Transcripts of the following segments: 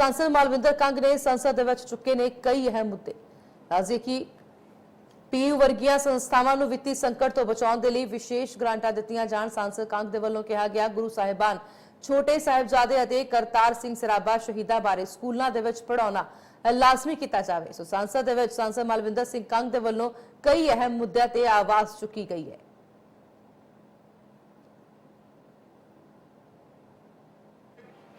ਸੰਸਦ ਮਾਲਵਿੰਦਰ ਕੰਗ ਨੇ ਸੰਸਦ ਦੇ ਵਿੱਚ ਚੁੱਕੇ ਨੇ ਕਈ ਅਹਿਮ ਮੁੱਦੇ। ਰਾਜ਼ੀ ਕਿ ਪੀਯੂ ਵਰਗੀਆਂ ਸੰਸਥਾਵਾਂ ਨੂੰ ਵਿੱਤੀ ਸੰਕਟ ਤੋਂ ਬਚਾਉਣ ਦੇ ਲਈ ਵਿਸ਼ੇਸ਼ ਗ੍ਰਾਂਟਾਂ ਦਿੱਤੀਆਂ ਜਾਣ, ਸੰਸਦ ਕੰਗ ਦੇ ਵੱਲੋਂ ਕਿਹਾ ਗਿਆ, ਗੁਰੂ ਸਾਹਿਬਾਨ, ਛੋਟੇ ਸਾਹਿਬਜ਼ਾਦੇ ਅਤੇ ਕਰਤਾਰ ਸਿੰਘ ਸਰਾਭਾ ਸ਼ਹੀਦਾਂ ਬਾਰੇ ਸਕੂਲਾਂ ਦੇ ਵਿੱਚ ਪੜਾਉਣਾ ਲਾਜ਼ਮੀ ਕੀਤਾ ਜਾਵੇ। ਸੋ ਸੰਸਦ ਦੇ ਵਿੱਚ ਸੰਸਦ ਮਲਵਿੰਦਰ ਸਿੰਘ ਕੰਗ ਦੇ ਵੱਲੋਂ ਕਈ ਅਹਿਮ ਮੁੱਦਿਆਂ ਤੇ ਆਵਾਜ਼ ਚੁੱਕੀ ਗਈ ਹੈ।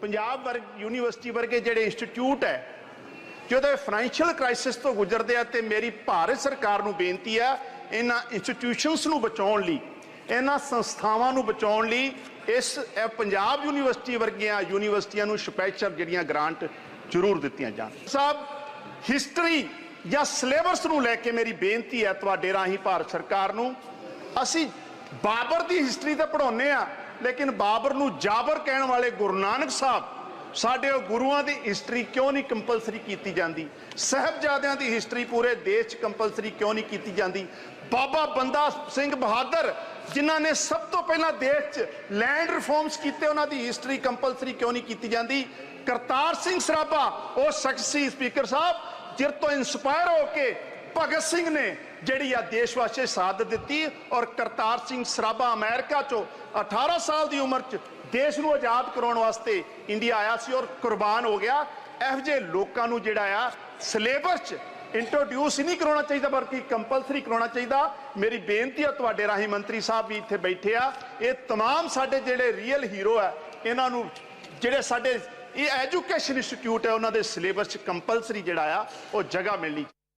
ਪੰਜਾਬ ਵਰਗ, ਯੂਨੀਵਰਸਿਟੀ ਵਰਗੇ ਜਿਹੜੇ ਇੰਸਟੀਚਿਊਟ ਹੈ ਜਿਹਦੇ ਫਾਈਨੈਂਸ਼ੀਅਲ ਕ੍ਰਾਈਸਿਸ ਤੋਂ ਗੁਜ਼ਰਦੇ ਆ ਤੇ ਮੇਰੀ ਭਾਰਤ ਸਰਕਾਰ ਨੂੰ ਬੇਨਤੀ ਆ ਇਹਨਾਂ ਇੰਸਟੀਟਿਊਸ਼ਨਸ ਨੂੰ ਬਚਾਉਣ ਲਈ, ਇਹਨਾਂ ਸੰਸਥਾਵਾਂ ਨੂੰ ਬਚਾਉਣ ਲਈ, ਇਸ ਪੰਜਾਬ ਯੂਨੀਵਰਸਿਟੀ ਵਰਗੀਆਂ ਯੂਨੀਵਰਸਿਟੀਆਂ ਨੂੰ ਸਪੈਸ਼ਲ ਜਿਹੜੀਆਂ ਗ੍ਰਾਂਟ ਜ਼ਰੂਰ ਦਿੱਤੀਆਂ ਜਾਣ। ਸਾਹਿਬ ਹਿਸਟਰੀ ਜਾਂ ਸਿਲੇਬਸ ਨੂੰ ਲੈ ਕੇ ਮੇਰੀ ਬੇਨਤੀ ਹੈ ਤੁਹਾਡੇ ਰਾਹੀਂ ਭਾਰਤ ਸਰਕਾਰ ਨੂੰ, ਅਸੀਂ ਬਾਬਰ ਦੀ ਹਿਸਟਰੀ ਤਾਂ ਪੜਾਉਂਦੇ ਆ ਲੇਕਿਨ ਬਾਬਰ ਨੂੰ ਜਾਬਰ ਕਹਿਣ ਵਾਲੇ ਗੁਰੂ ਨਾਨਕ ਸਾਹਿਬ, ਸਾਡੇ ਉਹ ਗੁਰੂਆਂ ਦੀ ਹਿਸਟਰੀ ਕਿਉਂ ਨਹੀਂ ਕੰਪਲਸਰੀ ਕੀਤੀ ਜਾਂਦੀ? ਸਹਿਬਜ਼ਾਦਿਆਂ ਦੀ ਹਿਸਟਰੀ ਪੂਰੇ ਦੇਸ਼ 'ਚ ਕੰਪਲਸਰੀ ਕਿਉਂ ਨਹੀਂ ਕੀਤੀ ਜਾਂਦੀ? ਬਾਬਾ ਬੰਦਾ ਸਿੰਘ ਬਹਾਦਰ, ਜਿਨ੍ਹਾਂ ਨੇ ਸਭ ਤੋਂ ਪਹਿਲਾਂ ਦੇਸ਼ 'ਚ ਲੈਂਡ ਰਿਫਾਰਮਸ ਕੀਤੇ, ਉਹਨਾਂ ਦੀ ਹਿਸਟਰੀ ਕੰਪਲਸਰੀ ਕਿਉਂ ਨਹੀਂ ਕੀਤੀ ਜਾਂਦੀ? ਕਰਤਾਰ ਸਿੰਘ ਸਰਾਭਾ, ਉਹ ਸ਼ਖਸੀ ਸਪੀਕਰ ਸਾਹਿਬ, ਜਿਰ ਤੋਂ ਇਨਸਪਾਇਰ ਹੋ ਕੇ ਭਗਤ ਸਿੰਘ ਨੇ ਜਿਹੜੀ ਆ ਦੇਸ਼ ਵਾਸਤੇ ਸਾਥ ਦਿੱਤੀ ਔਰ ਕਰਤਾਰ ਸਿੰਘ ਸਰਾਭਾ ਅਮਰੀਕਾ ਚੋਂ 18 ਸਾਲ ਦੀ ਉਮਰ 'ਚ ਦੇਸ਼ ਨੂੰ ਆਜ਼ਾਦ ਕਰਾਉਣ ਵਾਸਤੇ ਇੰਡੀਆ ਆਇਆ ਸੀ ਔਰ ਕੁਰਬਾਨ ਹੋ ਗਿਆ ਇਹੋ ਜਿਹੇ ਲੋਕਾਂ ਨੂੰ ਜਿਹੜਾ ਆ ਸਿਲੇਬਸ 'ਚ ਇੰਟਰੋਡਿਊਸ ਹੀ ਨਹੀਂ ਕਰਾਉਣਾ ਚਾਹੀਦਾ ਬਲਕਿ ਕੰਪਲਸਰੀ ਕਰਾਉਣਾ ਚਾਹੀਦਾ ਮੇਰੀ ਬੇਨਤੀ ਆ ਤੁਹਾਡੇ ਰਾਹੀਂ ਮੰਤਰੀ ਸਾਹਿਬ ਵੀ ਇੱਥੇ ਬੈਠੇ ਆ ਇਹ तमाम ਸਾਡੇ ਜਿਹੜੇ ਰੀਅਲ ਹੀਰੋ ਆ ਇਹਨਾਂ ਨੂੰ ਜਿਹੜੇ ਸਾਡੇ ਇਹ ਐਜੂਕੇਸ਼ਨ ਇੰਸਟੀਚਿਊਟ ਹੈ ਉਹਨਾਂ ਦੇ ਸਿਲੇਬਸ 'ਚ ਕੰਪਲਸਰੀ ਜਿਹੜਾ ਆ ਉਹ ਜਗ੍ਹਾ ਮਿਲਣੀ